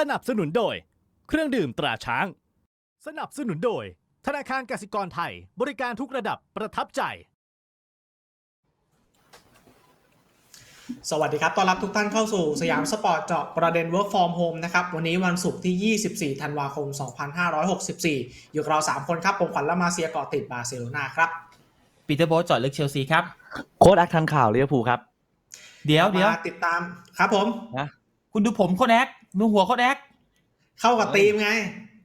สนับสนุนโดย เครื่องดื่มตราช้าง สนับสนุนโดย ธนาคารกสิกรไทย บริการทุกระดับประทับใจ สวัสดีครับ ต้อนรับทุกท่านเข้าสู่สยามสปอร์ตเจาะประเด็น Work from Home นะครับ วันนี้วันศุกร์ที่ 24 ธันวาคม 2564 อยู่กับเรา 3 คนครับ ผมขวัญและมาเซียเกาะติดบาร์เซโลนาครับ ปีเตอร์โบทเจอดลึกเชลซีครับ โค้ดอักทันข่าวลิเวอร์พูลครับ เดี๋ยวเดี๋ยวมาติดตามครับผมคุณดูผมโคดแอค ดูหัวโคดแอคเข้ากับทีมไง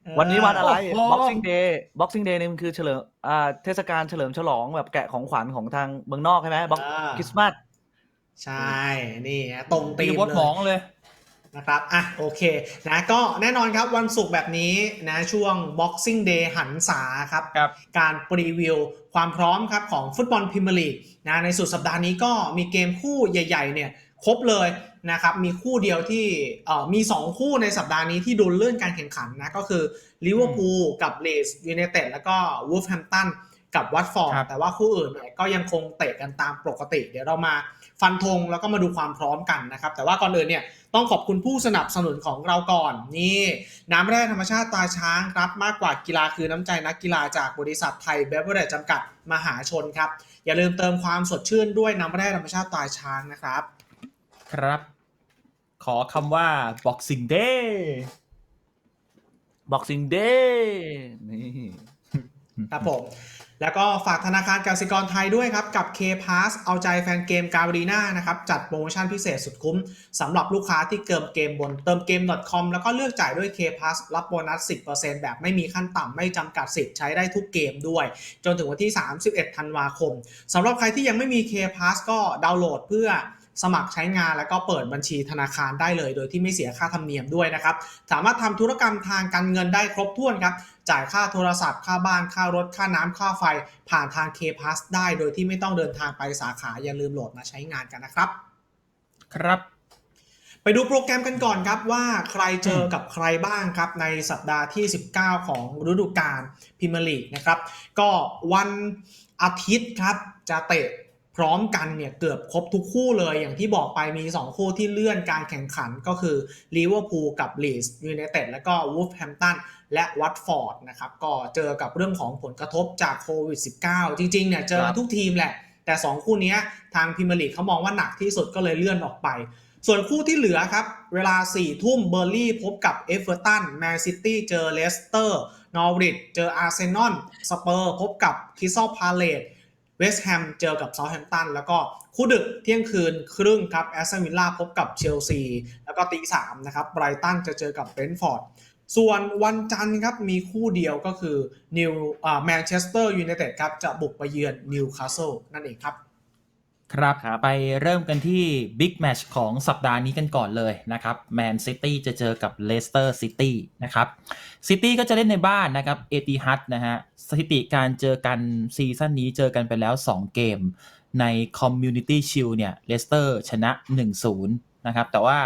เออวันนี้วันอะไร โอ้โห Boxing Day Boxing Day นี่มันคือเฉลิมอ่าเทศกาลเฉลิมฉลองแบบแกะของขวัญของทางเมืองนอกใช่ไหมบ็อกอ่าคริสต์มาส ใช่ นี่ฮะตรงปีทีเตอมร์โบทเลหมองยเลย นะครับ อะ โอเค นะ ก็แน่นอนครับ วันศุกร์แบบนี้ นะ ช่วง Boxing Day หันษาครับ ครับ การปรีวิวความพร้อมครับ ของฟุตบอลพรีเมียร์ลีก นะ ในสุดสัปดาห์นี้ก็มีเกมคู่ใหญ่ ๆ เนี่ย ครบเลย นะครับมีคู่เดียวที่เอ่อมี 2 คู่ในสัปดาห์นี้ที่โดนเลื่อนการแข่งขันนะก็คือลิเวอร์พูลกับเลสยูไนเต็ดแล้วก็วูฟแฮมตันกับวัตฟอร์ดครับแต่ว่าคู่อื่นเนี่ยก็ยังคงเตะกันตามปกติ เดี๋ยวเรามาฟันธงแล้วก็มาดูความพร้อมกันนะครับ แต่ว่าก่อนอื่นเนี่ยต้องขอบคุณผู้สนับสนุนของเราก่อนนี่น้ำแร่ธรรมชาติตาช้างครับมากกว่ากีฬาคือน้ำใจนักกีฬาจากบริษัทไทยเบเวอร์เรจจำกัดมหาชนครับ อย่าลืมเติมความสดชื่นด้วยน้ำแร่ธรรมชาติตาช้างนะครับ ครับ ขอคำว่า Boxing Day Boxing Day นี่ครับผม แล้วก็ฝากธนาคารกสิกรไทยด้วยครับ กับ K Pass เอาใจแฟนเกมกา a รีนานะครับ จัดโปรโมชั่นพิเศษสุดคุ้มสำหรับลูกค้าที่เกิมเกมบนเติมเกม .com แล้วก็เลือกจ่ายด้วย K Pass รับโบนัส 10%แบบไม่มีขั้นต่ำไม่จำกัดสิทธิ์ใช้ได้ทุกเกมด้วย จนถึงวันที่ 31 ธันวาคมสำหรับใครที่ยังไม่มี K Pass ก็ดาวน์โหลดเพื่อ สมัครใช้งานแล้วก็เปิดบัญชีธนาคารได้เลย โดยที่ไม่เสียค่าธรรมเนียมด้วยนะครับ สามารถทำธุรกรรมทางการเงินได้ครบถ้วนครับ จ่ายค่าโทรศัพท์ ค่าบ้าน ค่ารถ ค่าน้ำค่าไฟ ผ่านทาง K Pass ได้ โดยที่ไม่ต้องเดินทางไปสาขา อย่าลืมโหลดมาใช้งานกันนะครับ ครับไปดูโปรแกรมกันก่อนครับว่าใครเจอกับใครบ้างครับในสัปดาห์ที่ 19 ของฤดูกาลพรีเมียร์ลีกนะครับ ก็วันอาทิตย์ครับจะเตะ พร้อมกันเนี่ยเกือบครบทุกคู่เลยอย่างที่บอกไปมี 2 คู่ที่เลื่อนการแข่งขันก็คือลิเวอร์พูลกับลีสยูไนเต็ดแล้วก็วูฟแฮมตันและวัตฟอร์ดนะครับก็เจอกับเรื่องของผลกระทบจากโควิด -19 จริงๆเนี่ยเจอทุกทีมแหละ แต่ 2 คู่นี้ทางพรีเมียร์ลีกเขามองว่าหนักที่สุดก็เลยเลื่อนออกไป ส่วนคู่ที่เหลือครับ เวลา4ทุ่มเบอร์ลี่พบกับเอฟเวอร์ตันแมนซิตี้เจอเลสเตอร์นอริทเจออาร์เซนอลสเปอร์พบกับคิสตัลพาเลต เวสต์แฮมเจอกับเซาท์แฮมป์ตันแล้วก็คู่ดึกเที่ยงคืนครึ่งครับแอสตันวิลล่าพบกับเชลซีแล้วก็ตีสามนะครับไบรตันจะเจอกับเบรนท์ฟอร์ดส่วนวันจันทร์ครับมีคู่เดียวก็คือนิวแมนเชสเตอร์ยูไนเต็ดครับจะบุกไปเยือนนิวคาสเซิลนั่นเองครับ ครับครับไปเริ่มกันที่บิ๊กแมชของสัปดาห์นี้กันก่อนเลยนะครับแมนซิตี้จะเจอกับเลสเตอร์ซิตี้นะครับซิตี้ก็จะเล่นในบ้านนะครับเอติฮัดนะฮะสถิติการเจอกันซีซั่นนี้เจอกันไปแล้ว 2 เกม ใน Community Shield เนี่ยเลสเตอร์ชนะ 1-0 นะครับ แต่ว่า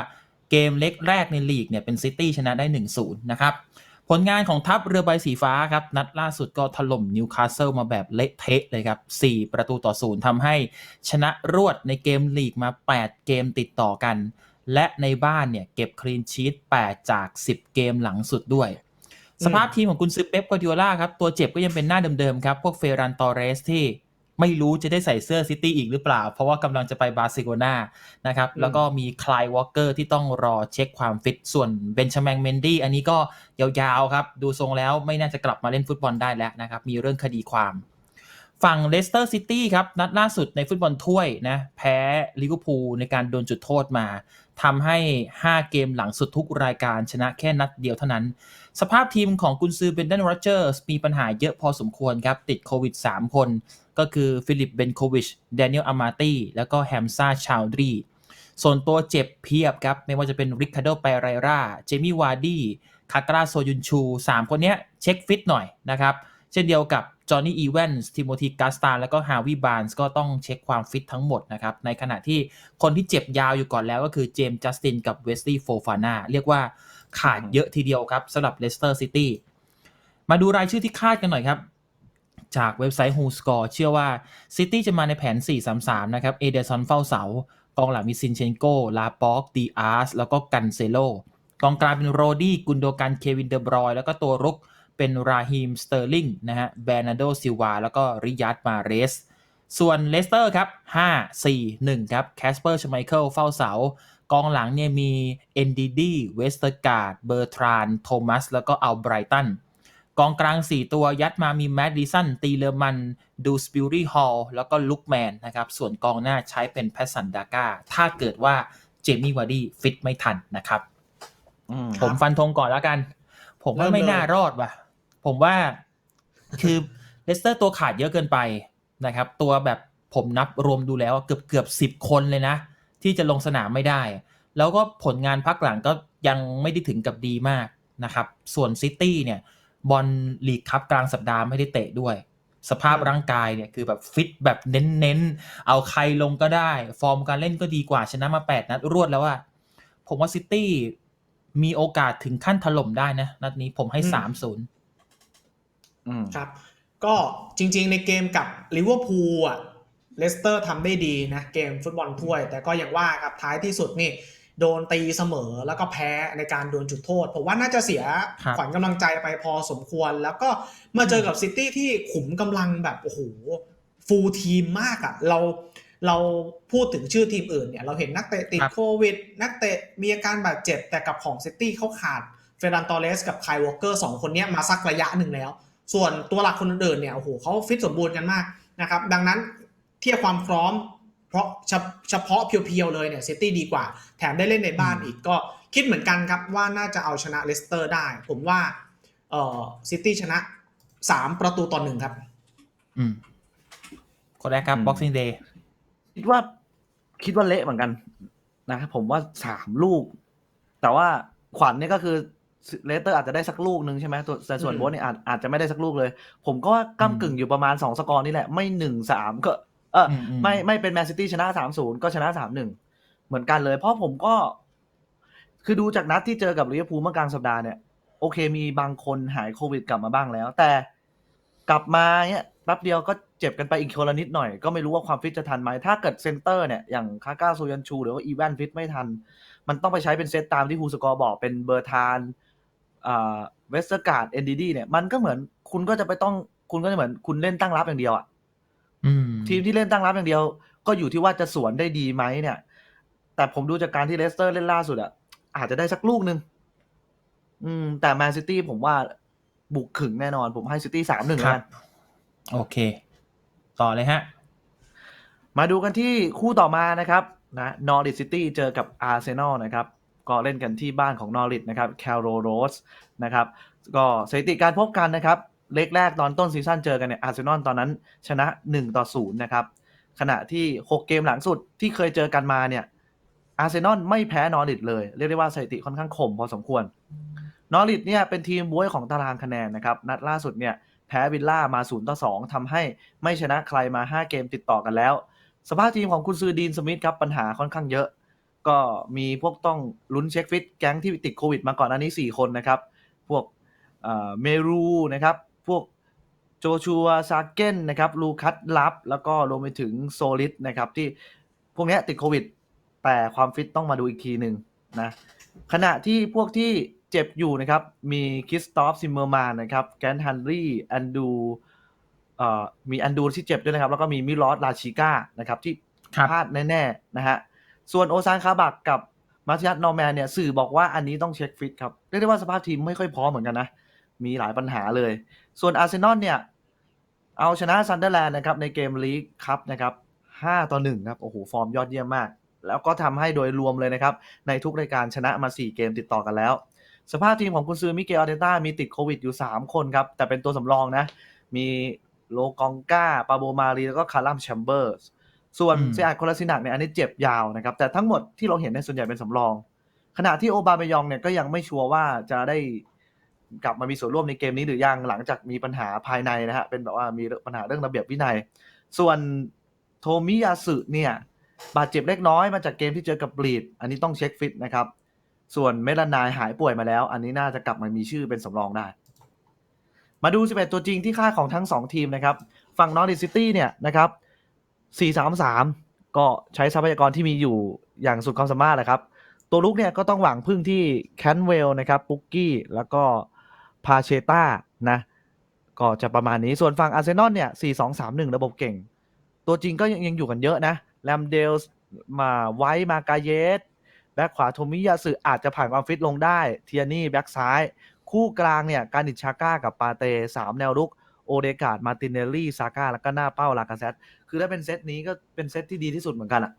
เกมเล็กแรกในลีกเนี่ยเป็นซิตี้ชนะได้ 1-0 นะครับ ผลงานของทัพเรือใบสีฟ้าครับ นัดล่าสุดก็ถล่มนิวคาสเซิลมาแบบเละเทะเลยครับ 4 ประตูต่อศูนย์ทำให้ชนะรวดในเกมลีกมา 8 เกมติดต่อกัน และในบ้านเนี่ยเก็บคลีนชีต8 จาก 10 เกมหลังสุดด้วย สภาพทีมของคุณซือเป๊ปกวาร์ดิโอลาครับ ตัวเจ็บก็ยังเป็นหน้าเดิมๆครับ พวกเฟรันตอเรสที่ ไม่รู้จะได้ใส่เสื้อซิตี้อีกหรือเปล่า เพราะว่ากำลังจะไปบาร์เซโลนานะครับอืมแล้วก็มีคลายวอลเกอร์ที่ต้องรอเช็คความฟิต ส่วนเบนชาแมงเมนดี้อันนี้ก็ยาวๆครับ ดูทรงแล้วไม่น่าจะกลับมาเล่นฟุตบอลได้แล้วนะครับ มีเรื่องคดีความฝั่งเลสเตอร์ซิตี้ครับ นัดล่าสุดในฟุตบอลถ้วยนะแพ้ลิเวอร์พูลในการโดนจุดโทษมาทำให้ 5 เกมหลังสุดทุกรายการชนะแค่นัดเดียวเท่านั้น สภาพทีมของกุนซือเบนเดนโรเจอร์สมีปัญหาเยอะพอสมควรครับ ติดโควิด 3 คน ก็คือฟิลิปเบนโควิชแดเนียลอามาตีแล้วก็แฮมซาชาวดรีส่วนตัวเจ็บเพียบครับ ไม่ว่าจะเป็นริคาร์โดเปไรราเจมี่วาร์ดี้คากราโซยุนชู 3 คนนี้เช็คฟิตหน่อยนะครับ เช่นเดียวกับจอห์นนี่อีแวนส์ทิโมธีกาสตาแล้วก็ฮาวิบานส์ก็ต้องเช็คความฟิตทั้งหมดนะครับ ในขณะที่คนที่เจ็บยาวอยู่ก่อนแล้วก็คือเจมส์จัสตินกับเวสลีย์โฟฟาน่าเรียกว่าขาดเยอะทีเดียวครับสำหรับเลสเตอร์ซิตี้มาดูรายชื่อที่คาดกันหน่อยครับ จากเว็บไซต์ WhoScore เชื่อว่าซิตี้จะมาในแผน 4-3-3 นะครับ เอเดซอนเฝ้าเสากองหลังมีซินเชนโก ลาป็อกดีอาร์ส แล้วก็กันเซโล กองกลางเป็นโรดี้กุนโดกัน เควินเดอบรอย แล้วก็ตัวรุกเป็นราฮิม สเตอร์ลิง นะฮะ แบรนาโด ซิลวา แล้วก็ริยัตมาเรส ส่วนเลสเตอร์ครับ 5 4 1 ครับแคสเปอร์ชไมเคิลเฝ้าเสากองหลังเนี่ยมีเอนดีดี เวสเตอร์การ์ด เบอร์ทราน โทมัส แล้วก็อัลไบรตัน กองกลาง 4 ตัวยัดมามีแมดดิสันตีเลอร์มันดูสปิวรี่ฮอลแล้วก็ลุกแมนนะครับ ส่วนกองหน้าใช้เป็นแพสซันดาก้าถ้าเกิดว่าเจมี่วาร์ดี้ฟิตไม่ทันนะครับอืมผมฟันธงก่อนแล้วกัน ผมว่าเริ่มไม่เลยน่ารอดว่ะ ผมว่าคือเลสเตอร์ตัวขาดเยอะเกินไปนะครับ ตัวแบบผมนับรวมดูแล้วเกือบเกือบสิบคนเลยนะ ที่จะลงสนามไม่ได้ แล้วก็ผลงานพักหลังก็ยังไม่ได้ถึงกับดีมากนะครับ ส่วนซิตี้เนี่ย บอลลีกคัพกลางสัปดาห์ไม่ได้เตะด้วย สภาพร่างกายเนี่ยคือแบบฟิตแบบเน้นๆ เอาใครลงก็ได้ ฟอร์มการเล่นก็ดีกว่าชนะมา8นัดรวดแล้วอะผมว่าซิตี้มีโอกาสถึงขั้นถล่มได้นะ นัดนี้ผมให้อืมสามศูนย์อืมครับ ก็จริง ๆ ในเกมกับลิเวอร์พูลอะเลสเตอร์ทำได้ดีนะ เกมฟุตบอลถ้วย แต่ก็อย่างว่าครับท้ายที่สุดนี่ โดนตีเสมอแล้วก็แพ้ในการโดนจุดโทษ ผมว่าน่าจะเสียครับขวัญกำลังใจไปพอสมควร แล้วก็มาเจอกับซิตี้ที่ขุมกำลังแบบโอ้โหฟูลทีมมากอะ่ะเราเราพูดถึงชื่อทีมอื่นเนี่ยเราเห็นนักเตะติดครับโควิด นักเตะมีอาการบาดเจ็บแต่กับของซิตี้เขาขาดเฟรนันตอเรสกับไคลวอลเกอร์สองคนเนี้ยมาสักระยะหนึ่งแล้ว ส่วนตัวหลักคนอื่นๆเนี่ยโอ้โหเขาฟิตสมบูรณ์กันมากนะครับดังนั้นเทียบความพร้อม เพราะเฉเฉพาะเพียวๆเลยเนี่ยซิตี้ดีกว่า แถมได้เล่นในบ้านอีกก็คิดเหมือนกันครับว่าน่าจะเอาชนะเลสเตอร์ได้ ผมว่าเอ่อซิตี้ชนะ3ประตูต่อหนึ่งครับ อืมคนแรกครับอืม Boxing Day คิดว่าคิดว่าเละเหมือนกันนะผมว่าสามลูก แต่ว่าขวัญเนี่ยก็คือเลสเตอร์อาจจะได้สักลูกหนึ่งใช่ไหมตัวแต่ส่วนอืมโบสเนี่ยอาจอาจจะไม่ได้สักลูกเลย ผมก็ว่าก้ากึ่งอยู่ประมาณสองสกอร์นี่แหละ ไม่หนึ่งสามก็ เอออมอืมไม่ไม่เป็นแมนซิตี้ชนะสามศูนย์ก็ชนะสามหนึ่งเหมือนกันเลย เพราะผมก็ คือดูจากนัดที่เจอกับลิเวอร์พูลเมื่อกลางสัปดาห์เนี่ย โอเคมีบางคนหายโควิดกลับมาบ้างแล้ว แต่กลับมาเนี่ยแป๊บเดียวก็เจ็บกันไปอีกคนละนิดหน่อย ก็ไม่รู้ว่าความฟิตจะทันไหม ถ้าเกิดเซนเตอร์เนี่ย อย่างคาก้าโซยันชู หรือว่าอีแวนฟิตไม่ทัน มันต้องไปใช้เป็นเซตตามที่ฮูสกอร์บอกเป็นเบอร์ทานอ่าเวสเตอร์การ์ดเอ็นดีดีเนี่ย มันก็เหมือนคุณก็จะไปต้องคุณก็จะเหมือนคุณเล่นตั้งรับอย่างเดียวอะอืม ทีมที่เล่นตั้งรับอย่างเดียว ก็อยู่ที่ว่าจะสวนได้ดีไหมเนี่ย แต่ผมดูจากการที่เลสเตอร์เล่นล่าสุดอะอาจจะได้สักลูกหนึ่งอืม แต่แมนซิตี้ผมว่าบุกขึงแน่นอน ผมให้ซิตี้สามหนึ่งครัแล้วบกันโอเค ต่อเลยฮะ มาดูกันที่คู่ต่อมานะครับนะนอริ t ซิตี้เจอกับอาร์เซนอลนะครับ ก็เล่นกันที่บ้านของนอริ t นะครับแคลโรโรสนะครับ ก็สถิติการพบกันนะครับ เล็กแรกตอนต้นซีซั่นเจอกันเนี่ยอาร์เซนอลตอนนั้นชนะ1ต่อ0นะครับขณะที่ 6 เกมหลังสุดที่เคยเจอกันมาเนี่ยอาร์เซนอลไม่แพ้นอริ t เลย เรียกได้ว่าสถิติค่อนข้างคมพอสมควร นอริ t เนี่ยเป็นทีมบ้วยของตารางคะแนนนะครับ นัดล่าสุดเนี่ยแพ้วิลล่ามา0ต่อ2ทำให้ไม่ชนะใครมา 5 เกมติดต่อกันแล้ว สภาพทีมของคุณซือดีนสมิธครับปัญหาค่อนข้างเยอะ ก็มีพวกต้องลุ้นเช็คฟิตแก๊งที่ติดโควิดมาก่อนอันนี้ 4 คนนะครับ พวกเมรูนะครับ พวกโจชัวซาเกนนะครับลูคัสลับ แล้วก็รวมไปถึงโซลิดนะครับ ที่พวกเนี้ยติดโควิด แต่ความฟิตต้องมาดูอีกทีหนึ่งนะขณะที่พวกที่เจ็บอยู่นะครับ มีคริสตอฟซิมเมอร์มานนะครับแกนฮันรี่แอนดูเอ่อมีอันดูที่เจ็บด้วยนะครับ แล้วก็มีมิลอสลาชิก้านะครับ ที่ครับพลาดแน่ ๆ นะฮะ ส่วนโอซานคาบักกับมาติยัสนอร์แมนเนี่ย สื่อบอกว่าอันนี้ต้องเช็คฟิตครับ เรียกได้ว่าสภาพทีมไม่ค่อยพร้อมเหมือนกันนะ มีหลายปัญหาเลย ส่วนอาร์เซนอลเนี่ย เอาชนะซันเดอร์แลนด์นะครับในเกมลีกครับนะครับ5ต่อ1ครับ โอ้โห ฟอร์มยอดเยี่ยมมาก แล้วก็ทำให้โดยรวมเลยนะครับ ในทุกรายการชนะมา 4 เกมติดต่อกันแล้ว สภาพทีมของกุนซือมิเกลอาร์เตต้ามีติดโควิดอยู่ 3 คนครับ แต่เป็นตัวสำรองนะ มีโลกองกาปาโบมารีแล้วก็คารัมแชมเบอร์สส่วนอืมเซอาร์โคลาซินักเนี่ยอันนี้เจ็บยาวนะครับ แต่ทั้งหมดที่เราเห็นในยส่วนใหญ่เป็นสำรอง ขณะที่โอบาเมยองเนี่ยก็ยังไม่ชัวร์ว่าจะได้ กลับมามีส่วนร่วมในเกมนี้หรือยังหลังจากมีปัญหาภายในนะฮะเป็นแบบว่ามีปัญหาเรื่องระเบียบวินัย ส่วนโทมิยาสึเนี่ยบาดเจ็บเล็กน้อยมาจากเกมที่เจอกับบลีด อันนี้ต้องเช็คฟิตนะครับ ส่วนเมลานายหายป่วยมาแล้ว อันนี้น่าจะกลับมามีชื่อเป็นสำรองได้ มาดู 11 ตัวจริงที่ค่าของทั้ง 2 ทีมนะครับ ฝั่งนอริซิตี้เนี่ยนะครับ 4-3-3 ก็ใช้ทรัพยากรที่มีอยู่อย่างสุดความสามารถแหละครับ ตัวลุกเนี่ยก็ต้องหวังพึ่งที่แคนเวลนะครับ ปุกกี้ แล้วก็ พาเชต้านะก็จะประมาณนี้ส่วนฝั่งอาร์เซนอลเนี่ย4-2-3-1ระบบเก่ง ตัวจริงก็ยังยังอยู่กันเยอะนะแลมเดลส์มาไว้มากาเยสแบ็คขวาโทมิยาสึอาจจะผ่านความฟิตลงได้ เทียนี่แบ็คซ้าย คู่กลางเนี่ยการดิชาก้ากับปาเตสามแนวรุกโอเดกาดมาตินเนลลี่ซาก้าแล้วก็หน้าเป้าลากาเซตคือถ้าเป็นเซตนี้ก็เป็นเซตที่ดีที่สุดเหมือนกันอะ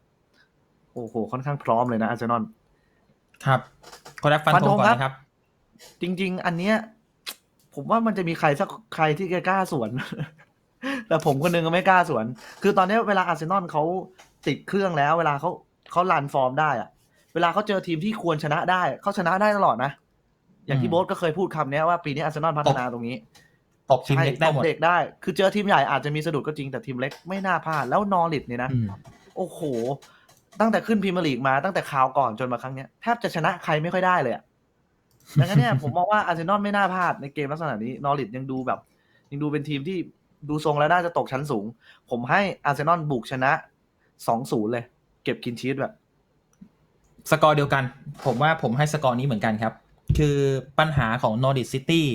โอ้โหค่อนข้างพร้อมเลยนะอาร์เซนอลครับคนแรกฟันฟันธธงงก่อนครับนะครับ จริง ๆ อันเนี้ย ผมว่ามันจะมีใครสักใครที่กล้าสวน แต่ผมคนหนึงก็ไม่กล้าสวน คือตอนนี้เวลาอาร์เซนอลเขาติดเครื่องแล้ว เวลาเขาเขาลันฟอร์มได้อะเวลาเขาเจอทีมที่ควรชนะได้เขาชนะได้ตลอดนะ อย่างที่อืมโบ๊ทก็เคยพูดคำเนี้ยว่าปีนี้อาร์เซนอลพัฒนาตรงนี้ตบทีมเล็กได้หมดใช่ตบเด็กได้ คือเจอทีมใหญ่อาจจะมีสะดุดก็จริงแต่ทีมเล็กไม่น่าพลาดแล้วนอริดเนี่ยนะอืมโอ้โห ตั้งแต่ขึ้นพรีเมียร์ลีกมาตั้งแต่คราวก่อนจนมาครั้งเนี้ยแทบจะชนะใครไม่ค่อยได้เลยอะ ดังนั้นเนี่ย ผมมองว่าอาร์เซนอลไม่น่าพลาดในเกมลักษณะนี้นอริดยังดูแบบ ยังดูเป็นทีมที่ดูทรงแล้วน่าจะตกชั้นสูง ผมให้อาร์เซนอลบุกชนะ2-0เลย เก็บคินชีสแบบ สกอร์เดียวกัน ผมว่าผมให้สกอร์นี้เหมือนกันครับ คือปัญหาของนอริ t ซิตี้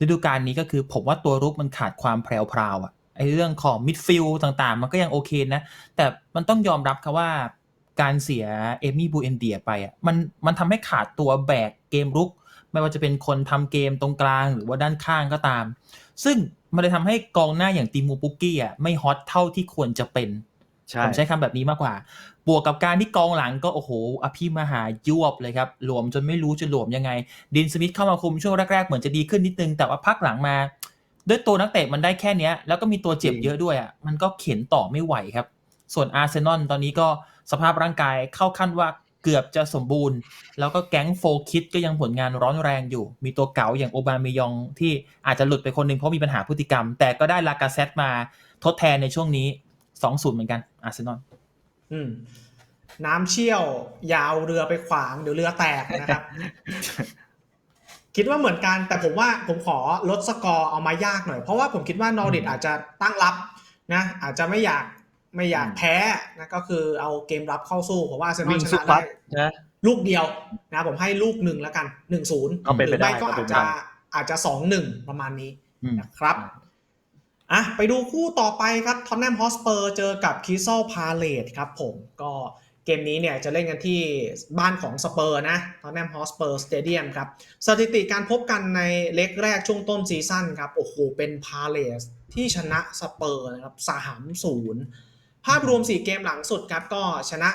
ฤดูกาลนี้ก็คือผมว่าตัวรุกมันขาดความแพรวๆอะไอเรื่องของมิดฟิลต่างๆ มันก็ยังโอเคนะ แต่มันต้องยอมรับครับว่าการเสียเอมี่บูเอนเดียไปอะมันมันทำให้ขาดตัวแบกเกมรุก ไม่ว่าจะเป็นคนทำเกมตรงกลางหรือว่าด้านข้างก็ตาม ซึ่งมันเลยทำให้กองหน้าอย่างตีมูปุกกี้อะไม่ฮอตเท่าที่ควรจะเป็นใช่ผมใช้คำแบบนี้มากกว่า บวกกับการที่กองหลังก็โอ้โห อภิมหายวบเลยครับ หลวมจนไม่รู้จะหลวมยังไง ดินสมิธเข้ามาคุมช่วงแรกๆ เหมือนจะดีขึ้นนิดนึง แต่ว่าพักหลังมา ด้วยตัวนักเตะมันได้แค่เนี้ย แล้วก็มีตัวเจ็บเยอะด้วยอะ มันก็เข็นต่อไม่ไหวครับ ส่วนอาร์เซนอลตอนนี้ก็สภาพร่างกายเข้าขั้นว่า เกือบจะสมบูรณ์ แล้วก็แก๊งโฟคิดก็ยังผลงานร้อนแรงอยู่ มีตัวเก๋าอย่างโอบาเมยองที่อาจจะหลุดไปคนหนึ่งเพราะมีปัญหาพฤติกรรม แต่ก็ได้ลากาเซตมาทดแทนในช่วงนี้2-0เหมือนกัน อาร์เซนอลอืม น้ำเชี่ยว ยาวเรือไปขวาง เดี๋ยวเรือแตกนะครับ คิดว่าเหมือนกัน แต่ผมว่าผมขอลดสกอร์เอามายากหน่อย เพราะว่าผมคิดว่านอริดอาจจะตั้งรับนะ อาจจะไม่อยาก ไม่อยากแพ้นะก็คือเอาเกมรับเข้าสู้เพราะว่าอาร์เซนอวิ่ลงชสุดนะฟัได้ดนะลูกเดียวนะผมให้ลูกหนึ่งแล้วกันหนึ่งศูนย์เอาเป็นหไปรือได้ไม่ก็เอาเป็อาจนไปจะได้อาจจะสองหนึ่งประมาณนี้อืมนะครับอะไปดูคู่ต่อไปครับทอนแนมฮอสเปอร์เจอกับคิ s ซ l พาเลตครับผมก็เกมนี้เนี่ยจะเล่นกันที่บ้านของสเปอร์นะทอนแนมฮอสเปอร์สเตเดียมครับสถิติการพบกันในเล็กแรกช่วงต้นซีซั่นครับโอ้โหเป็นพาเลสที่ชนะสเปอร์นะครับสามศูนย์ ภาพรวม 4 เกมหลังสุดครับก็ชนะ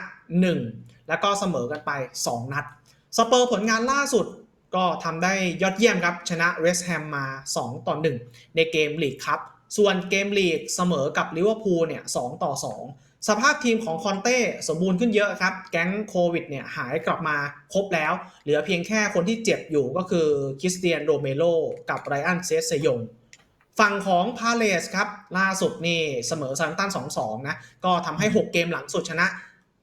1 แล้วก็เสมอกันไป 2 นัด สเปอร์ผลงานล่าสุดก็ทำได้ยอดเยี่ยมครับ ชนะเวสต์แฮมมา 2 ต่อ 1 ในเกมลีกครับ ส่วนเกมลีกเสมอกับลิเวอร์พูลเนี่ย 2 ต่อ 2 สภาพทีมของคอนเต้สมบูรณ์ขึ้นเยอะครับ แก๊งโควิดเนี่ยหายกลับมาครบแล้ว เหลือเพียงแค่คนที่เจ็บอยู่ก็คือคริสเตียนโรเมโลกับไรอันเซสเซยง ฝั่งของพาเลสครับล่าสุดนี่เสมอซาร์ตัน2-2นะก็ทำให้ 6 เกมหลังสุดชนะ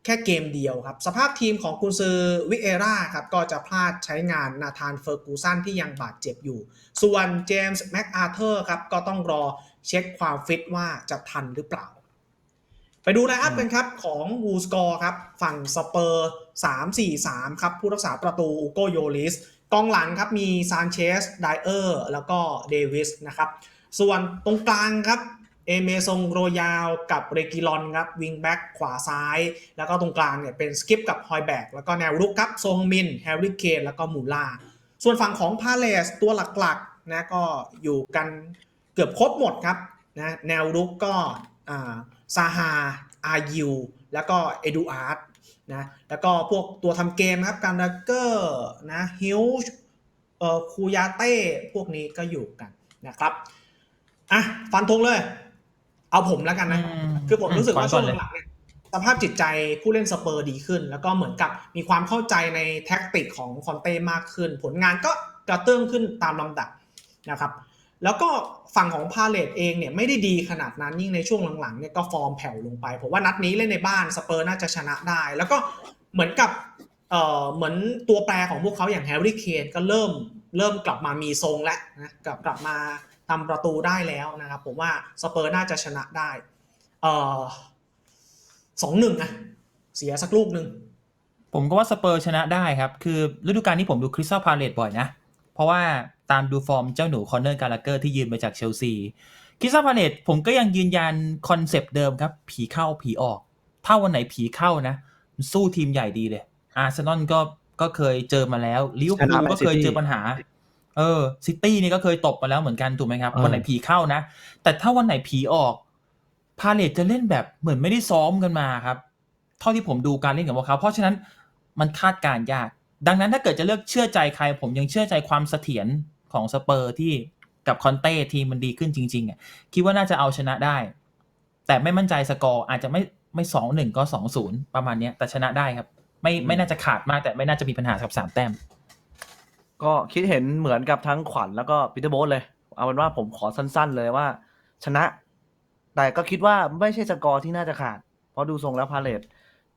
แค่เกมเดียวครับ สภาพทีมของกุนซือวิเอราครับ ก็จะพลาดใช้งานนาธานเฟอร์กูสันที่ยังบาดเจ็บอยู่ ส่วนเจมส์แม็กอาร์เธอร์ครับ ก็ต้องรอเช็คความฟิตว่าจะทันหรือเปล่า ไปดูไลน์อัพกันครับ ของวูสกอร์ครับ ฝั่งสเปอร์ 3-4-3 ครับ ผู้รักษาประตูอูโกโยลิสกองหลังครับมีซานเชสไดเออร์แล้วก็เดวิสนะครับ ส่วนตรงกลางครับเอเมซงโรยาวกับเรกิลอนครับวิงแบ็กขวาซ้าย แล้วก็ตรงกลางเนี่ยเป็นสกิปกับฮอยแบกแล้วก็แนวรุกครับโซงมินแฮร์ริเคนแล้วก็มูล่าส่วนฝั่งของพาเลสตัวหลักๆนะก็อยู่กันเกือบครบหมดครับนะแนวรุกก็อ่าซาฮาอายูแล้วก็เอดูอาร์ตนะแล้วก็พวกตัวทำเกมครับการดักเกอร์นะฮิลเอ่อคูยาเต้พวกนี้ก็อยู่กันนะครับ อะฟันธงเลย เอาผมแล้วกันนะคือผมรู้สึกว่าช่วงหลังๆเนี่ยสภาพจิตใจผู้เล่นสเปอร์ดีขึ้น แล้วก็เหมือนกับมีความเข้าใจในแท็กติกของคอนเต้มากขึ้น ผลงานก็กระเตื้องขึ้นตามลำดับนะครับ แล้วก็ฝั่งของพาเลตเองเนี่ยไม่ได้ดีขนาดนั้นยิ่งในช่วงหลังๆเนี่ยก็ฟอร์มแผ่วลงไปผมว่านัดนี้เล่นในบ้านสเปอร์น่าจะชนะได้ แล้วก็เหมือนกับเอ่อเหมือนตัวแปรของพวกเขาอย่างแฮร์รี่เคนก็เริ่มเริ่มกลับมามีทรงแล้วนะกลับกลับมา ทำประตูได้แล้วนะครับ ผมว่าสเปอร์น่าจะชนะได้เออสองหนึ่งนะเสียสักลูกหนึ่งผมก็ว่าสเปอร์ชนะได้ครับ คือฤดูกาลนี้ผมดูคริสตัลพาเลตบ่อยนะ เพราะว่าตามดูฟอร์มเจ้าหนูคอนเนอร์กาลาเกอร์ที่ยืนมาจากเชลซีคริสตัลพาเลตผมก็ยังยืนยันคอนเซปต์เดิมครับ ผีเข้าผีออก ถ้าวันไหนผีเข้านะ สู้ทีมใหญ่ดีเลยอาร์เซนอลก็ก็เคยเจอมาแล้วลิเวอร์พูลก็เคยเจอปัญหา เออซิตี้นี่ก็เคยตบมาแล้วเหมือนกันถูกไหมครับเออวันไหนผีเข้านะ แต่ถ้าวันไหนผีออก พาเลตจะเล่นแบบเหมือนไม่ได้ซ้อมกันมาครับ เท่าที่ผมดูการเล่นของพวกเขาเพราะฉะนั้นมันคาดการณ์ยาก ดังนั้นถ้าเกิดจะเลือกเชื่อใจใคร ผมยังเชื่อใจความเสถียรของสเปอร์ที่กับคอนเต้ทีมมันดีขึ้นจริงๆอะคิดว่าน่าจะเอาชนะได้ แต่ไม่มั่นใจสกอร์อาจจะไม่ไม่สองหนึ่งก็สองศูนย์ประมาณเนี้ยแต่ชนะได้ครับ ไม่ไม่น่าจะขาดมากแต่ไม่น่าจะมีปัญหากับสามแต้ม ก็คิดเห็นเหมือนกับทั้งขวัญแล้วก็ปีเตอร์โบ๊ทเลย เอาเป็นว่าผมขอสั้นๆเลยว่า ชนะ แต่ก็คิดว่าไม่ใช่สกอร์ที่น่าจะขาด เพราะดูทรงแล้วพาเลต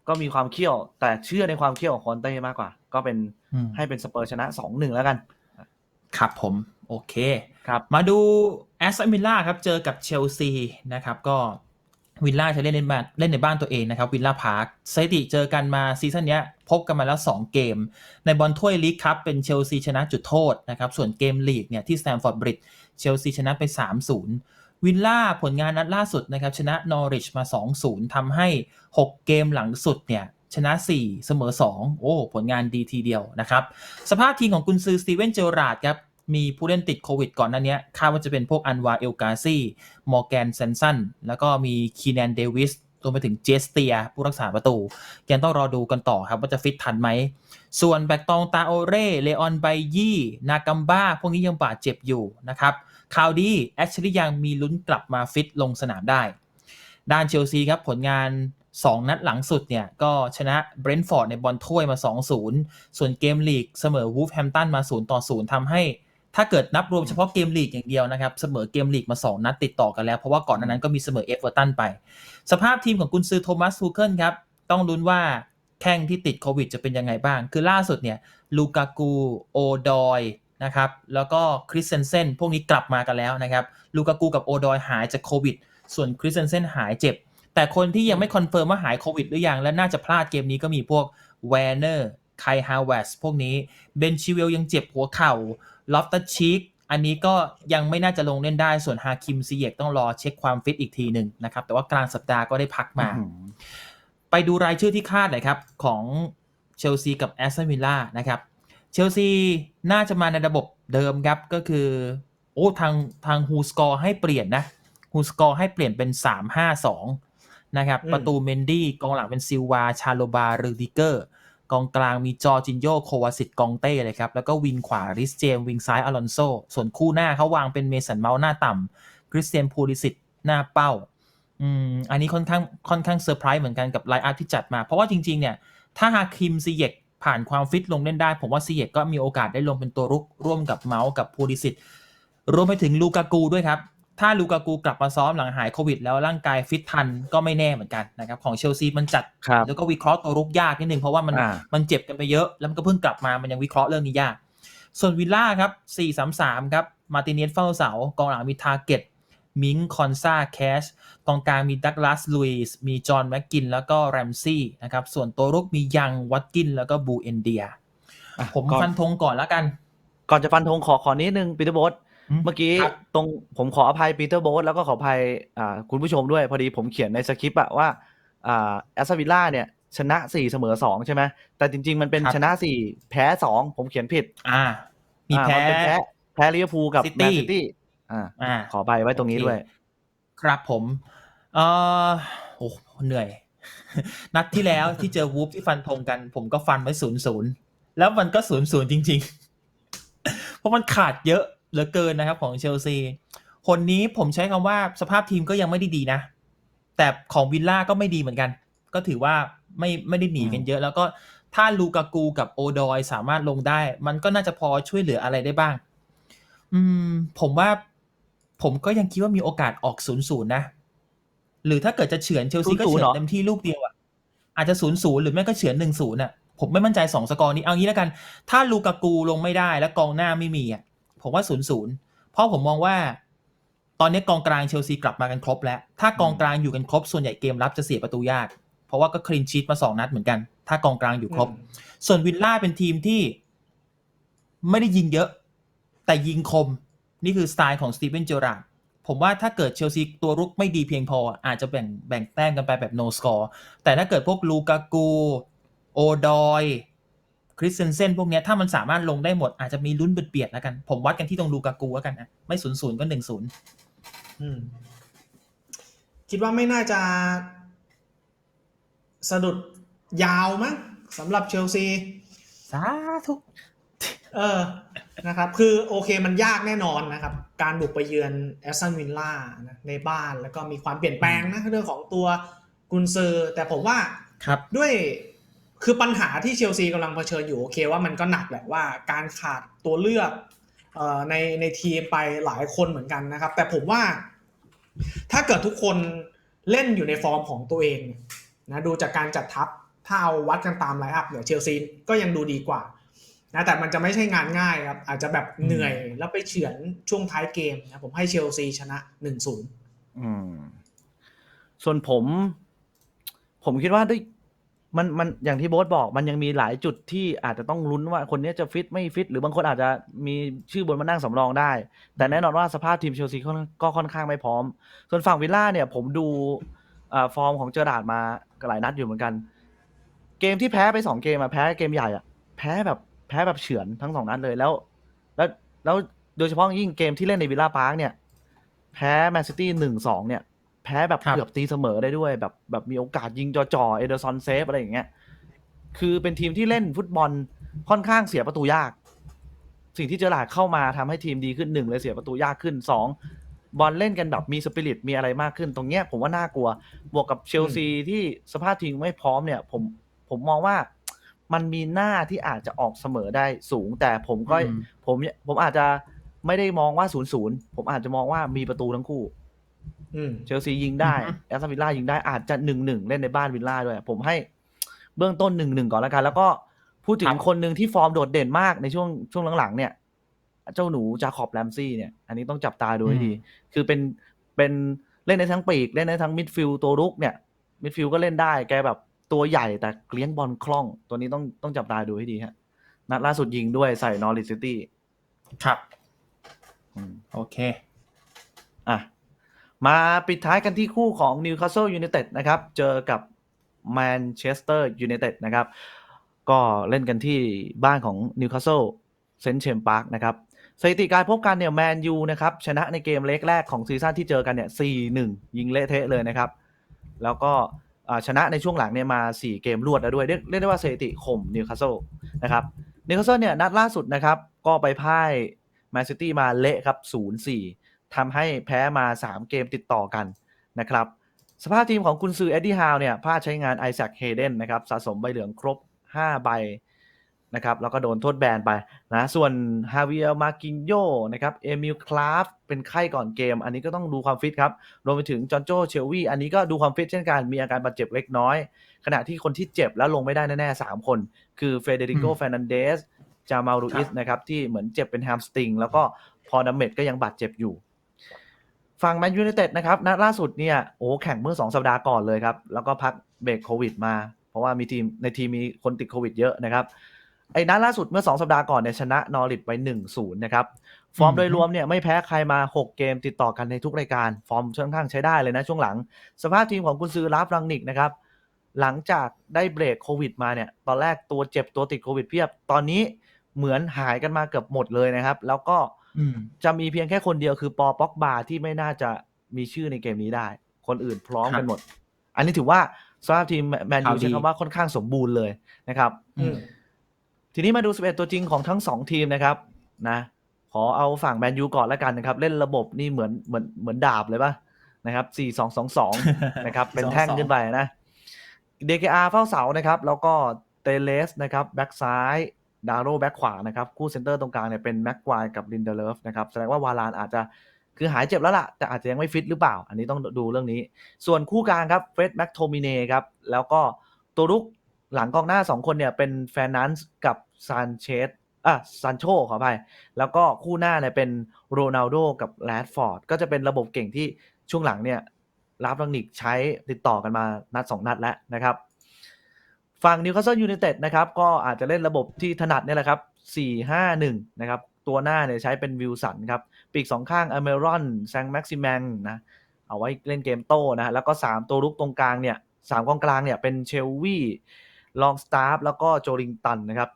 ก็มีความเขี้ยว แต่เชื่อในความเขี้ยวของคอนเต้มากกว่า ก็เป็นอืมให้เป็นสเปอร์ชนะสองหนึ่งแล้วกัน ครับผม โอเค ครับ มาดูแอสตันวิลล่าครับ เจอกับเชลซีนะครับ ก็ วิลล่าจะเล่นในบ้านเล่นในบ้านตัวเองนะครับวิลล่าพาร์คสถิติเจอกันมาซีซั่นนี้พบกันมาแล้ว 2 เกม ในบอลถ้วยลีกครับเป็นเชลซีชนะจุดโทษนะครับส่วนเกมลีกเนี่ยที่สแตมฟอร์ดบริดจ์เชลซีชนะไป 3-0 วิลล่าผลงานนัดล่าสุดนะครับชนะนอริชมา 2-0ทำให้ 6 เกมหลังสุดเนี่ยชนะ 4 เสมอ 2 โอ้ ผลงานดีทีเดียวนะครับ สภาพทีมของกุนซือสตีเวนเจอราร์ดครับ มีผู้เล่นติดโควิดก่อนหน้านี้คาดว่าจะเป็นพวกอันวาเอลกาซีมอร์แกนเซนสันแล้วก็มีคีแนนเดวิสรวมไปถึงเจสเตีย ผู้รักษาประตู ยังต้องรอดูกันต่อครับว่าจะฟิตทันไหม ส่วนแบกตองตาโอเร่ เลออนไบยี่ นากัมบ้า พวกนี้ยังบาดเจ็บอยู่นะครับข่าวดีแอชลียังมีลุ้นกลับมาฟิตลงสนามได้ ด้านเชลซีครับผลงาน 2 นัดหลังสุดเนี่ย ก็ชนะเบรนท์ฟอร์ดในบอลถ้วยมา 2-0 ส่วนเกมลีกเสมอวูฟแฮมตันมา0ต่อ0ทำให้ ถ้าเกิดนับรวมเฉพาะเกมลีกอย่างเดียวนะครับ เสมอเกมลีกมา 2 นัดติดต่อกันแล้ว เพราะว่าก่อนนั้นก็มีเสมอเอฟเวอร์ตันไป สภาพทีมของกุนซือโทมัสทูเคิลครับ ต้องลุ้นว่าแข้งที่ติดโควิดจะเป็นยังไงบ้าง คือล่าสุดเนี่ยลูกากูโอดอยนะครับแล้วก็คริสเซนเซนพวกนี้กลับมากันแล้วนะครับลูกากูกับโอดอยหายจากโควิด ส่วนคริสเซนเซนหายเจ็บ แต่คนที่ยังไม่คอนเฟิร์มว่าหายโควิดหรือยังและน่าจะพลาดเกมนี้ก็มีพวกแวร์เนอร์ ไคฮาวเวสพวกนี้เบนชิเวลยังเจ็บหัวเข่าลอฟตัชิกอันนี้ก็ยังไม่น่าจะลงเล่นได้ส่วนฮาคิมซีเยกต้องรอเช็คความฟิตอีกทีหนึ่งนะครับ แต่ว่ากลางสัปดาห์ก็ได้พักมา ไปดูรายชื่อที่คาดหน่อยครับ ของเชลซีกับแอสตันวิลล่านะครับเชลซีน่าจะมาในระบบเดิมครับ ก็คือ โอ้ทางทางฮูสกอร์ให้เปลี่ยนนะฮูสกอร์ให้เปลี่ยนเป็น 3-5-2 นะครับอืมประตูเมนดี้กองหลังเป็นซิลวา ชาโลบา รูดิเกอร์ กองกลางมีจอจินโยโควาสิตกองเต้เลยครับ แล้วก็วิงขวาริสเจมวิงซ้ายอลอนโซ ส่วนคู่หน้าเขาวางเป็นเมสันเมาส์หน้าต่ำคริสเตียนพูลิสิตหน้าเป้าอืมอันนี้ค่อนข้างค่อนข้างเซอร์ไพรส์เหมือนกันกับไลน์อัพที่จัดมา เพราะว่าจริงๆเนี่ยถ้าฮาคิมซีเยกผ่านความฟิตลงเล่นได้ ผมว่าซีเยกก็มีโอกาสได้ลงเป็นตัวรุกร่วมกับเมาส์กับพูลิสิตรวมไปถึงลูกากูด้วยครับ ถ้าลูกากูกลับมาซ้อมหลังหายโควิด แล้วร่างกายฟิตทันก็ไม่แน่เหมือนกันนะครับ ของเชลซีมันจัดครับแล้วก็วิเคราะห์ตัวรุกยากนิดนึงเพราะว่ามันอ่ามันเจ็บกันไปเยอะ แล้วมันก็เพิ่งกลับมามันยังวิเคราะห์เรื่องนี้ยาก ส่วนวิลล่าครับ4-3-3ครับมาร์ติเนสเฝ้าเสากองหลังมีทาร์เก็ตมิงคอนซาแคชกองกลางมีดักลาสลุยส์มีจอห์นแม็กกิน แล้วก็แรมซี่นะครับ ส่วนตัวรุกมียังวัตกิน แล้วก็บูเอนเดียอะผมก่อนฟันธงก่อนแล้วกัน ก่อนจะฟันธงขอขอนิดนึงปีเตอร์โบ๊ทอืม เมื่อกี้ครับ ตรงผมขออภัยปีเตอร์โบ๊ทแล้วก็ขออภัยอ่าคุณผู้ชมด้วยพอดีผมเขียนในสคริปต์อะว่าอ่าแอสตันวิลล่าเนี่ยชนะสี่เสมอสองใช่ไหมแต่จริง ๆ มันเป็นครับ ชนะสี่แพ้สองผมเขียนผิดอ่า มีอ่าแพ้ นเป็นแพ้แพ้ลิเวอร์พูลกับ City แมนซิตี้อ่าอ่า ขอไปไว้ตรงนี้โอเคด้วย ครับผม เออโอ้เหนื่อย นัดที่แล้วที่เจอวูฟที่ฟันธงกัน ผมก็ฟันไว้ศูนย์ศูนย์แล้วมันก็ศูนย์ศูนย์จริง ๆ เพราะมันขาดเยอะ เหลือเกินนะครับของเชลซี คนนี้ผมใช้คำว่าสภาพทีมก็ยังไม่ได้ดีนะ แต่ของวิลล่าก็ไม่ดีเหมือนกัน ก็ถือว่าไม่ไม่ได้หนีกันเยอะ แล้วก็ถ้าลูกากูกับโอดอยสามารถลงได้ มันก็น่าจะพอช่วยเหลืออะไรได้บ้าง อืม ผมว่า ผมก็ยังคิดว่ามีโอกาสออกศูนย์ศูนย์นะ หรือถ้าเกิดจะเฉือนเชลซีก็0-0เฉือเหรนอเต็มที่ลูกเดียวอะอาจจะศูนย์ศูนย์หรือไม่ก็เฉือนหนึ่งศูนย์อะผมไม่มั่นใจสองสกอร์นี้เอางี้แล้วกัน ถ้าลูกากูลงไม่ได้และกองหน้าไม่มีอะ ผมว่าศูนย์ศูนย์เพราะผมมองว่า ตอนนี้กองกลางเชลซีกลับมากันครบแล้ว ถ้ากองกลางอยู่กันครบส่วนใหญ่เกมรับจะเสียประตูยาก เพราะว่าก็คลีนชีตมาสองนัดเหมือนกัน ถ้ากองกลางอยู่ครบอืมส่วนวิลล่าเป็นทีมที่ไม่ได้ยิงเยอะ แต่ยิงคมนี่คือสไตล์ของสตีเฟนเจอราร์ดผมว่าถ้าเกิดเชลซีตัวรุกไม่ดีเพียงพอ อาจจะแบ่งแบ่งแต้มกันไปแบบ no score แต่ถ้าเกิดพวกลูกากู โอดอย คริสเซนเซนพวกเนี้ยถ้ามันสามารถลงได้หมดอาจจะมีลุ้นเบียดๆแล้วกัน ผมวัดกันที่ตรงลูกากูแล้วกันนะไม่ศูนย์ศูนย์ก็หนึ่งศูนย์อืมคิดว่าไม่น่าจะสะดุดยาวมั้งสำหรับเชลซี สาธุเออนะครับ คือโอเคมันยากแน่นอนนะครับ การบุกไปเยือนแอสตันวิลล่านะในบ้านแล้วก็มีความเปลี่ยนแปลงนะเรื่องของตัวกุนซือแต่ผมว่าครับด้วย คือปัญหาที่เชลซีกำลังเผชิญอยู่โอเคว่ามันก็หนักแหละว่าการขาดตัวเลือกเอ่อในในทีมไปหลายคนเหมือนกันนะครับ แต่ผมว่าถ้าเกิดทุกคนเล่นอยู่ในฟอร์มของตัวเองเนี่ยนะดูจากการจัดทัพถ้าเอาวัดกันตามไลน์อัพเนี่ยเชลซีก็ยังดูดีกว่านะแต่มันจะไม่ใช่งานง่ายครับ อาจจะแบบเหนื่อยแล้วไปเฉือนช่วงท้ายเกมนะผมให้เชลซีชนะ1-0อืมส่วนผม ผมคิดว่าด้วย มันมันอย่างที่โบ๊ทบอกมันยังมีหลายจุดที่อาจจะต้องลุ้นว่าคนนี้จะฟิตไม่ฟิต หรือบางคนอาจจะมีชื่อบนมานั่งสำรองได้ แต่แน่นอนว่าสภาพทีมเชลซีก็ค่อนข้างไม่พร้อม ส่วนฝั่งวิลล่าเนี่ย ผมดูฟอร์มของเจอราร์ดมาหลายนัดอยู่เหมือนกัน เกมที่แพ้ไปสองเกมอะแพ้เกมใหญ่อะแพ้แบบแพ้แบบเฉือนทั้งสองนัดเลยแล้ว แล้วแล้วโดยเฉพาะยิ่งเกมที่เล่นในวิลล่าพาร์คเนี่ย แพ้แมนซิตี้หนึ่งสองเนี่ย พ้แบบครับ เกือบตีเสมอได้ด้วยแบบแบบมีโอกาสยิงจ่อๆเอเดอร์ซอนเซฟอะไรอย่างเงี้ยคือเป็นทีมที่เล่นฟุตบอลค่อนข้างเสียประตูยาก สิ่งที่เจอหลาดเข้ามาทำให้ทีมดีขึ้นหนึ่งเลยเสียประตูยากขึ้นสองบอลเล่นกันแบบมีสปิริตมีอะไรมากขึ้น ตรงเนี้ยผมว่าน่ากลัว บวกกับเชลซีที่สภาพทีมไม่พร้อมเนี่ย ผมผมมองว่ามันมีหน้าที่อาจจะออกเสมอได้สูง แต่ผมก็ อืม ผมผมอาจจะไม่ได้มองว่าศูนย์ศูนย์ผมอาจจะมองว่ามีประตูทั้งคู่ อืม เชลซียิงได้อือฮึ แอสตันวิลล่ายิงได้อาจจะหนึ่งหนึ่งเล่นในบ้านวิลล่าด้วย ผมให้เบื้องต้นหนึ่งหนึ่งก่อนแล้วกัน แล้วก็พูดถึงคนหนึ่งที่ฟอร์มโดดเด่นมากในช่วงช่วงหลังๆเนี่ย เจ้าหนูจาขอบแรมซี่เนี่ย อันนี้ต้องจับตาดูให้ดี คือเป็นเป็นเล่นในทั้งปีก เล่นในทั้งมิดฟิลด์ตัวรุกเนี่ยมิดฟิลด์ก็เล่นได้แกแบบตัวใหญ่แต่เลี้ยงบอลคล่อง ตัวนี้ต้องต้องจับตาดูให้ดีฮะนัดล่าสุดยิงด้วยใส่นอริสซิตี้ครับ โอเคอะ มาปิดท้ายกันที่คู่ของ Newcastle United นะครับ เจอกับ Manchester United นะครับ ก็เล่นกันที่บ้านของ Newcastle St James Park นะครับสถิติการพบกันเนี่ยแมนยูนะครับ ชนะในเกมเล็กแรกของซีซั่นที่เจอกันเนี่ย4-1ยิงเละเทะเลยนะครับ แล้วก็ชนะในช่วงหลังเนี่ยมา 4 เกมรวดแล้วด้วย เรียกได้ว่าสถิติข่ม Newcastle นะครับ Newcastle เนี่ยนัดล่าสุดนะครับ ก็ไปพ่ายแมนซิตี้มาเละครับ0-4 ทำให้แพ้มา 3 เกมติดต่อกันนะครับ สภาพทีมของกุนซือเอ็ดดี้ฮาวเนี่ยพลาดใช้งานไอแซคเฮเดนนะครับสะสมใบเหลืองครบ 5 ใบนะครับแล้วก็โดนโทษแบนไปนะส่วนฮาวิเอลมากินโยนะครับเอมิลคลาฟเป็นไข้ก่อนเกม อันนี้ก็ต้องดูความฟิตครับ รวมไปถึงจอห์นโจเชลวีอันนี้ก็ดูความฟิตเช่นกัน มีอาการบาดเจ็บเล็กน้อย ขณะที่คนที่เจ็บแล้วลงไม่ได้แน่ๆ 3 คน คือเฟเดริโกอืมเฟรนันเดสจามารูอิสครับนะครับที่เหมือนเจ็บเป็นแฮมสตริงแล้วก็พอดัมเมดก็ยังบาดเจ็บอยู่ ฝั่งแมนยูไนเต็ดนะครับนัดล่าสุดเนี่ยโอ้แข่งเมื่อ 2 สัปดาห์ก่อนเลยครับ แล้วก็พักเบรกโควิดมา เพราะว่ามีทีมในทีมมีคนติดโควิดเยอะนะครับไอ้นัดล่าสุดเมื่อ 2 สัปดาห์ก่อนเนี่ยชนะนอริทไป 1-0 นะครับ ฟอร์มอืมโดยรวมเนี่ยไม่แพ้ใครมา 6 เกมติดต่อกันในทุกรายการ ฟอร์มค่อนข้างใช้ได้เลยนะช่วงหลัง สภาพทีมของกุนซือลาฟรังนิกนะครับ หลังจากได้เบรกโควิดมาเนี่ยตอนแรกตัวเจ็บตัวติดโควิดเพียบ ตอนนี้เหมือนหายกันมาเกือบหมดเลยนะครับ แล้วก็อืม จะมีเพียงแค่คนเดียวคือปอป็อกบาที่ไม่น่าจะมีชื่อในเกมนี้ได้ คนอื่นพร้อมกันหมด อันนี้ถือว่าสภาพทีมแมนยูข่าวดีใช้คำว่าค่อนข้างสมบูรณ์เลยนะครับอืมทีนี้มาดู11ตัวจริงของทั้ง2ทีมนะครับ นะ ขอเอาฝั่งแมนยูก่อนแล้วกันนะครับ เล่นระบบนี่เหมือนเหมือนเหมือนดาบเลยป่ะนะครับ4 2 2 2นะครับ เป็นแท่งขึ้นไปนะ DKR เฝ้าเสานะครับ แล้วก็เตเลสนะครับ แบ็กซ้าย ดาโรแบ็กขวานะครับ คู่เซนเตอร์ตรงกลางเนี่ยเป็นแม็กควายกับลินเดเลฟนะครับ แสดงว่าวาลานอาจจะคือหายเจ็บแล้วล่ะ แต่อาจจะยังไม่ฟิตหรือเปล่า อันนี้ต้องดูเรื่องนี้ ส่วนคู่กลางครับเฟร็ดแม็กโทมิเน่ครับ แล้วก็ตัวรุกหลังกองหน้า 2 คนเนี่ยเป็นแฟนนันส์กับซานเชสอะซานโชขออภัยแล้วก็คู่หน้าเนี่ยเป็นโรนัลโดกับแรดฟอร์ดก็จะเป็นระบบเก่งที่ช่วงหลังเนี่ยลาฟรังนิกใช้ติดต่อกันมานัดสองนัดแล้วนะครับ ฝั่งนิวคาสเซิลยูไนเต็ดนะครับก็อาจจะเล่นระบบที่ถนัดเนี่ยแหละครับ4-5-1นะครับตัวหน้าเนี่ยใช้เป็นวิลสันครับปีกสองข้างอเมรอนแซงแม็กซิแมงนะเอาไว้เล่นเกมโต้นะแล้วก็ 3 ตัวรุกตรงกลางเนี่ยสามกองกลางเนี่ยเป็นเชลวี่ลองสตาร์ฟแล้วก็โจลิงตันนะครับ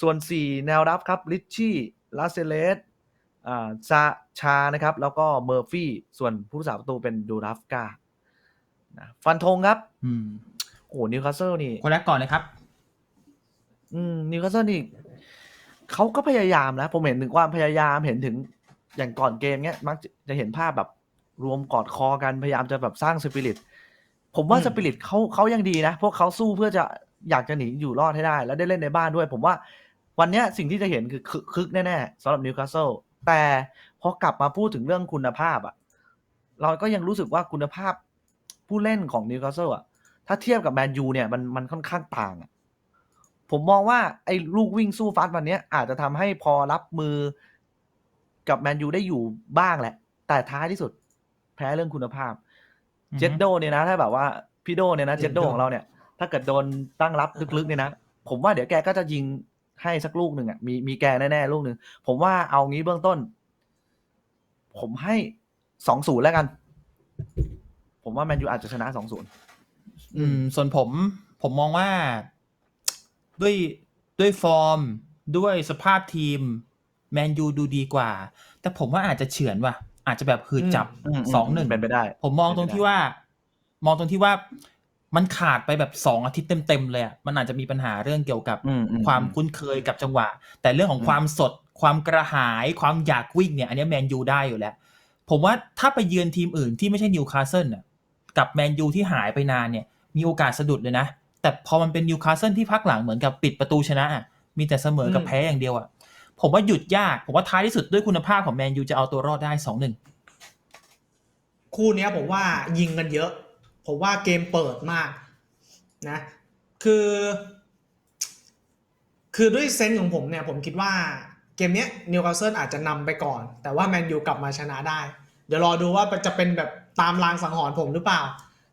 ส่วน 4 แนวรับครับลิชชี่ลาเซเลสอ่าซาชานะครับแล้วก็เมอร์ฟี่ส่วนผู้รักษาประตูเป็นดูราฟกานะฟันธงครับ อืมโอ้นิวคาสเซิลนี่ คนแรกก่อนเลยครับ อืมนิวคาสเซิลนี่เขาก็พยายามนะผมเห็นถึงความพยายามเห็นถึงอย่างก่อนเกมเนี้ย มักจะเห็นภาพแบบรวมกอดคอกันพยายามจะแบบสร้างสปิริตผมว่าอืมสปิริตเขาเขายังดีนะ พวกเขาสู้เพื่อจะอยากจะหนีอยู่รอดให้ได้ แล้วได้เล่นในบ้านด้วย ผมว่าวันเนี้ยสิ่งที่จะเห็นคือคึกคึกแน่ๆสำหรับนิวคาสเซิลแต่พอกลับมาพูดถึงเรื่องคุณภาพอะเราก็ยังรู้สึกว่าคุณภาพผู้เล่นของนิวคาสเซิลอะ ถ้าเทียบกับแมนยูเนี่ยมันมันค่อนข้างต่างอะผมมองว่าไอ้ลูกวิ่งสู้ฟาสต์วันเนี้ยอาจจะทำให้พอรับมือกับแมนยูได้อยู่บ้างแหละ แต่ท้ายที่สุดแพ้เรื่องคุณภาพอือฮึเจดโดเนี่ยนะ ถ้าแบบว่าพี่โดเนี่ยนะเจดโดเจดโดของเราเนี่ย ถ้าเกิดโดนตั้งรับลึกๆเนี่ยนะ ผมว่าเดี๋ยวแกก็จะยิงให้สักลูกหนึ่งอะมีมีแกแน่ๆลูกหนึ่ง ผมว่าเอางี้เบื้องต้น ผมให้สองศูนย์แล้วกัน ผมว่าแมนยูอาจจะชนะสองศูนย์ อืม ส่วนผมผมมองว่าด้วยด้วยฟอร์ม ด้วยสภาพทีม แมนยูดูดีกว่า แต่ผมว่าอาจจะเฉือนว่ะ อาจจะแบบหืดจับอืมสองหนึ่งเป็นไปได้ ผมมองตรงที่ว่า มองตรงที่ว่ามันขาดไปแบบสองอาทิตย์เต็มๆเลยอะมันอาจจะมีปัญหาเรื่องเกี่ยวกับอืมอืมความคุ้นเคยกับจังหวะ แต่เรื่องของอืมความสด ความกระหาย ความอยากวิ่งเนี่ย อันเนี้ยแมนยูได้อยู่แล้ว ผมว่าถ้าไปเยือนทีมอื่นที่ไม่ใช่นิวคาสเซิลน่ะกับแมนยูที่หายไปนานเนี่ย มีโอกาสสะดุดเลยนะ แต่พอมันเป็นนิวคาสเซิลที่พักหลังเหมือนกับปิดประตูชนะอะมีแต่เสมอกับอืมแพ้อย่างเดียวอะผมว่าหยุดยาก ผมว่าท้ายที่สุดด้วยคุณภาพของแมนยูจะเอาตัวรอดได้สองหนึ่งคู่เนี้ยผมว่ายิงกันเยอะ ผมว่าเกมเปิดมากนะ คือ คือด้วยเซนส์ของผมเนี่ย ผมคิดว่าเกมเนี้ยนิวคาสเซิลอาจจะนำไปก่อน แต่ว่าแมนยูกลับมาชนะได้ เดี๋ยวรอดูว่าจะเป็นแบบตามรางสังหรณ์ผมหรือเปล่า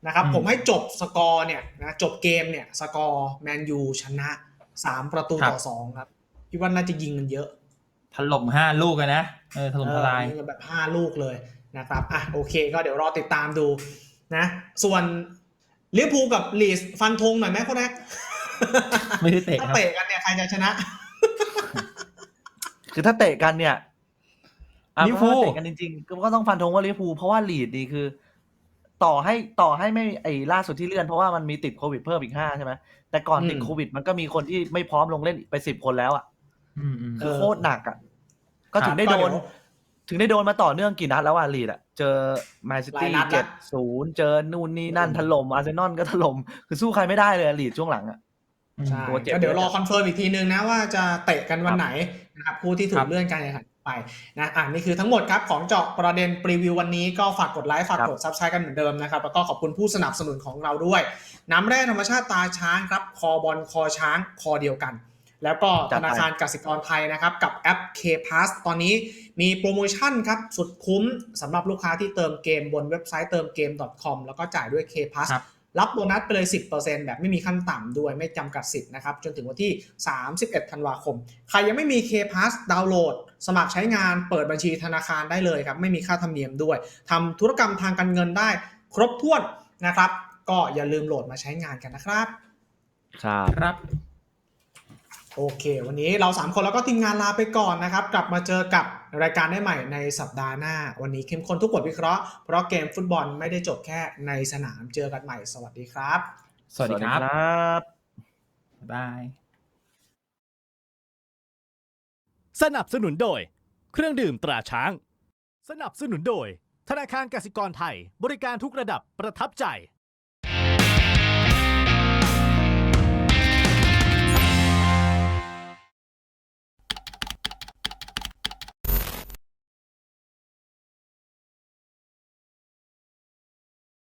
นะครับอืมผมให้จบสกอร์เนี่ยนะจบเกมเนี่ยสกอร์แมนยูชนะสามประตูต่อสองครับคิดว่าน่าจะยิงกันเยอะถล่มห้าลูกเลยนะ เออถล่มทลายเออมีแบบ5ลูกเลยนะครับอะโอเค ก็เดี๋ยวรอติดตามดูนะ ส่วนลิเวอร์พูลกับลีสฟันธงหน่อยไหมคนแรกไม่ได้เตะถ้าครับเตะกันเนี่ยใครจะชนะ คือถ้าเตะกันเนี่ยอะลิเวอร์พูลถ้าเตะกันจริงๆก็ต้องฟันธงว่าลิเวอร์พูลเพราะว่าลีดนี่คือ ต่อให้ต่อให้ไม่ไอ้ล่าสุดที่เลื่อนเพราะว่ามันมีติดโควิดเพิ่มอีกห้าใช่ไหมแต่ก่อนติดอืมโควิด มันก็มีคนที่ไม่พร้อมลงเล่นไปสิบคนแล้วอะอืมอืมคือเออโคตรหนักอะก็ถึงได้ก็โดเดี๋นยวถึงได้โดนมาต่อเนื่องกี่นัดแล้วอะลีดอะเจอแมนซิหลาตี้ยนัดละเจ็ดศูนย์เจอนู่นนี่นั่นอืมถล่มอาร์เซนอลก็ถล่มคือสู้ใครไม่ได้เลยอะลีดช่วงหลังอะใช่ตัวเจ็บก็เดี๋ยวรอคอนเฟิร์มอีกทีนึงนะว่าจะเตะกันวันไหนนะครับผู้ที่ถูครักบเลื่อนการแข่งขัน ไปนะอ่านี่คือทั้งหมดครับของเจาะประเด็นปรีวิววันนี้ก็ฝากกดไลค์ฝากกดซับสไครต์กันเหมือนเดิมนะครับ แล้วก็ขอบคุณผู้สนับสนุนของเราด้วย น้ำแร่ธรรมชาติตาช้างครับ คอบอลคอช้างคอเดียวกัน แล้วก็จัธดไปนาคารกสิกรไทยนะครับ กับแอป K Pass ตอนนี้มีโปรโมชั่นครับ สุดคุ้มสำหรับลูกค้าที่เติมเกมบนเว็บไซต์เติมเกม .com แล้วก็จ่ายด้วย K Pass ครับ รับโบนัสไปเลย 10%แบบไม่มีขั้นต่ำด้วยไม่จำกัดสิทธิ์นะครับจนถึงวันที่ 31 ธันวาคม ใครยังไม่มี K Pass ดาวน์โหลด สมัครใช้งานเปิดบัญชีธนาคารได้เลยครับไม่มีค่าธรรมเนียมด้วยทำธุรกรรมทางการเงินได้ครบถ้วนนะครับ ก็อย่าลืมโหลดมาใช้งานกันนะครับ ครับครับ โอเค วันนี้เรา 3 คนแล้วก็ทีมงานลาไปก่อนนะครับ กลับมาเจอกับรายการได้ใหม่ในสัปดาห์หน้า วันนี้เข้มข้นทุกบทวิเคราะห์ เพราะเกมฟุตบอลไม่ได้จบแค่ในสนามเจอกันใหม่ สวัสดีครับ สวัสดีครับครับบ๊ายบาย สนับสนุนโดย เครื่องดื่มตราช้าง สนับสนุนโดย ธนาคารกสิกรไทย บริการทุกระดับประทับใจ